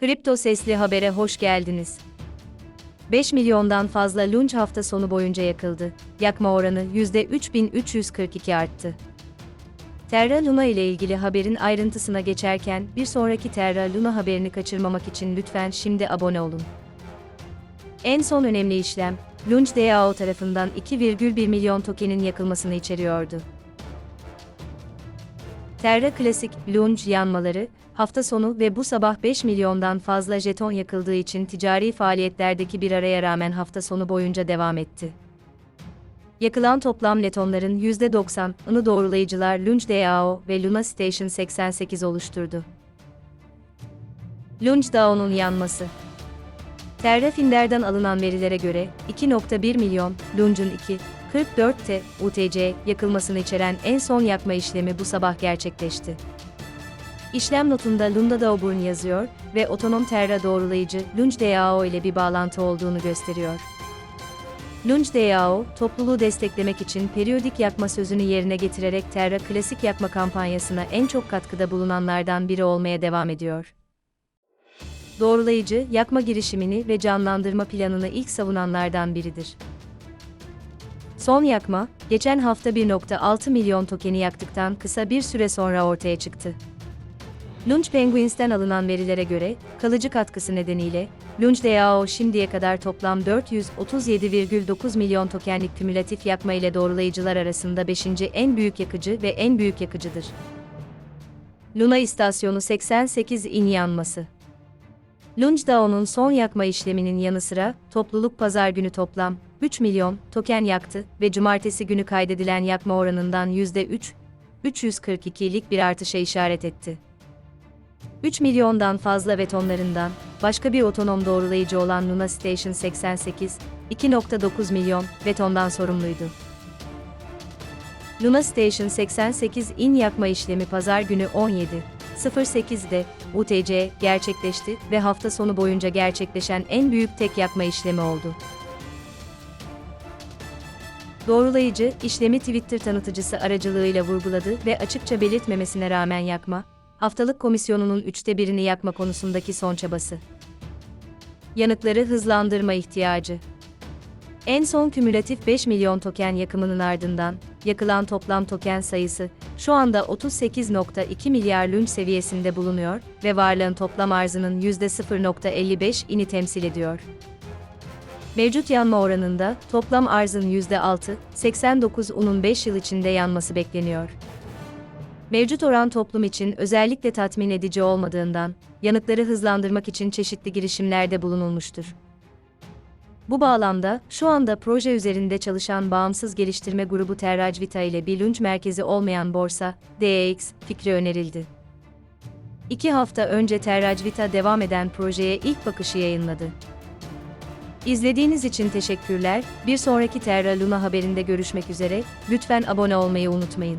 Kripto Sesli Haber'e hoş geldiniz. 5 milyondan fazla lunch hafta sonu boyunca yakıldı. Yakma oranı %3342 arttı. Terra Luna ile ilgili haberin ayrıntısına geçerken bir sonraki Terra Luna haberini kaçırmamak için lütfen şimdi abone olun. En son önemli işlem, Lunch DAO tarafından 2,1 milyon tokenin yakılmasını içeriyordu. Terra Klasik, Lunch yanmaları, hafta sonu ve bu sabah 5 milyondan fazla jeton yakıldığı için ticari faaliyetlerdeki bir araya rağmen hafta sonu boyunca devam etti. Yakılan toplam letonların %90'ını doğrulayıcılar Lunch DAO ve Luna Station 88 oluşturdu. Lunch DAO'nun yanması Terra Finder'den alınan verilere göre 2.1 milyon Lunch'un 2 44T UTC yakılmasını içeren en son yakma işlemi bu sabah gerçekleşti. İşlem notunda Lunda Dauburn yazıyor ve otonom Terra doğrulayıcı Lunch DAO ile bir bağlantı olduğunu gösteriyor. Lunch DAO, topluluğu desteklemek için periyodik yakma sözünü yerine getirerek Terra Klasik yakma kampanyasına en çok katkıda bulunanlardan biri olmaya devam ediyor. Doğrulayıcı, yakma girişimini ve canlandırma planını ilk savunanlardan biridir. Son yakma, geçen hafta 1.6 milyon tokeni yaktıktan kısa bir süre sonra ortaya çıktı. Lunch Penguins'ten alınan verilere göre, kalıcı katkısı nedeniyle, Lunch DAO şimdiye kadar toplam 437,9 milyon tokenlik kümülatif yakma ile doğrulayıcılar arasında 5. en büyük yakıcı ve en büyük yakıcıdır. Luna istasyonu 88 in yanması. Lunch DAO'nun son yakma işleminin yanı sıra, topluluk pazar günü toplam 3 milyon token yaktı ve cumartesi günü kaydedilen yakma oranından %3, 342'lik bir artışa işaret etti. 3 milyondan fazla ve tonlarından, başka bir otonom doğrulayıcı olan Luna Station 88, 2.9 milyon ve tondan sorumluydu. Luna Station 88 in yakma işlemi pazar günü 17. 08'de UTC gerçekleşti ve hafta sonu boyunca gerçekleşen en büyük tek yakma işlemi oldu. Doğrulayıcı, işlemi Twitter tanıtıcısı aracılığıyla vurguladı ve açıkça belirtmemesine rağmen yakma, haftalık komisyonunun üçte birini yakma konusundaki son çabası. Yanıkları hızlandırma ihtiyacı. En son kümülatif 5 milyon token yakımının ardından, yakılan toplam token sayısı, şu anda 38.2 milyar lunch seviyesinde bulunuyor ve varlığın toplam arzının %0.55 ini temsil ediyor. Mevcut yanma oranında toplam arzın %6, 89'unun 5 yıl içinde yanması bekleniyor. Mevcut oran toplum için özellikle tatmin edici olmadığından, yanıkları hızlandırmak için çeşitli girişimlerde bulunulmuştur. Bu bağlamda, şu anda proje üzerinde çalışan bağımsız geliştirme grubu Terraj Vita ile bir lunch merkezi olmayan borsa, DEX, fikri önerildi. İki hafta önce Terraj Vita devam eden projeye ilk bakışı yayınladı. İzlediğiniz için teşekkürler, bir sonraki Terra Luna haberinde görüşmek üzere, lütfen abone olmayı unutmayın.